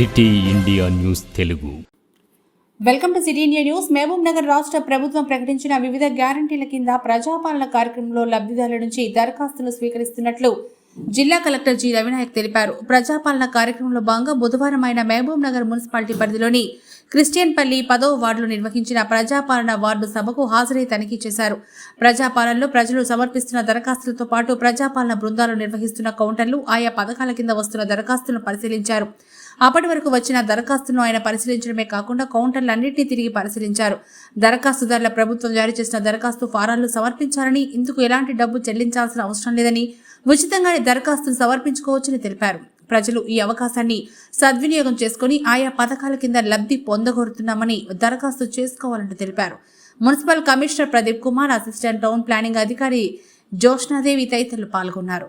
City India news Telugu. Welcome to city India news. Mahabubnagar రాష్ట్ర ప్రభుత్వం ప్రకటించిన వివిధ గ్యారంటీల కింద ప్రజాపాలన కార్యక్రమంలో లబ్ధిదారుల నుంచి దరఖాస్తులు స్వీకరిస్తున్నట్లు జిల్లా కలెక్టర్ జి రవినాయక్ తెలిపారు. ప్రజాపాలన కార్యక్రమంలో భాగంగా బుధవారం ఆయన మహబూబ్ నగర్ మున్సిపాలిటీ పరిధిలోని క్రిస్టియన్పల్లి పదో వార్డులో నిర్వహించిన ప్రజాపాలన వార్డు సభకు హాజరై తనిఖీ చేశారు. ప్రజాపాలనలో ప్రజలు సమర్పిస్తున్న దరఖాస్తులతో పాటు ప్రజాపాలన బృందాలు నిర్వహిస్తున్న కౌంటర్లు ఆయా పథకాల కింద వస్తున్న దరఖాస్తులను పరిశీలించారు. అప్పటి వరకు వచ్చిన దరఖాస్తును ఆయన పరిశీలించడమే కాకుండా కౌంటర్లన్నింటినీ తిరిగి పరిశీలించారు. దరఖాస్తుదారుల ప్రభుత్వం జారీ చేసిన దరఖాస్తు ఫారాలు సమర్పించాలని ఇందుకు ఎలాంటి డబ్బు చెల్లించాల్సిన అవసరం లేదని ఉచితంగానే దరఖాస్తును సమర్పించుకోవచ్చని తెలిపారు. ప్రజలు ఈ అవకాశాన్ని సద్వినియోగం చేసుకుని ఆయా పథకాల కింద లబ్ధి పొందగోరుతున్నామని దరఖాస్తు చేసుకోవాలని తెలిపారు. Municipal commissioner Pradeep Kumar assistant town planning అధికారి జోష్నాదేవి తదితరులు పాల్గొన్నారు.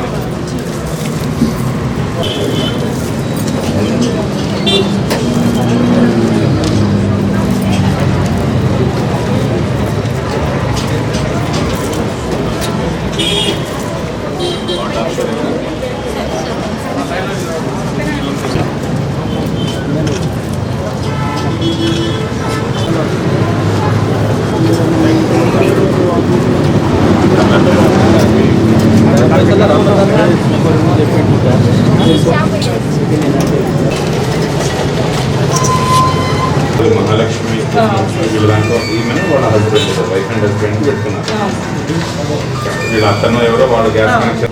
మహాలక్ష్మి వీళ్ళ ఈమెను వాళ్ళ హస్బెండ్ వైఫ్ అండ్ హస్బెండ్ పెట్టుకున్నారు. వీళ్ళ అతను ఎవరో వాళ్ళ గ్యాస్ కనెక్షన్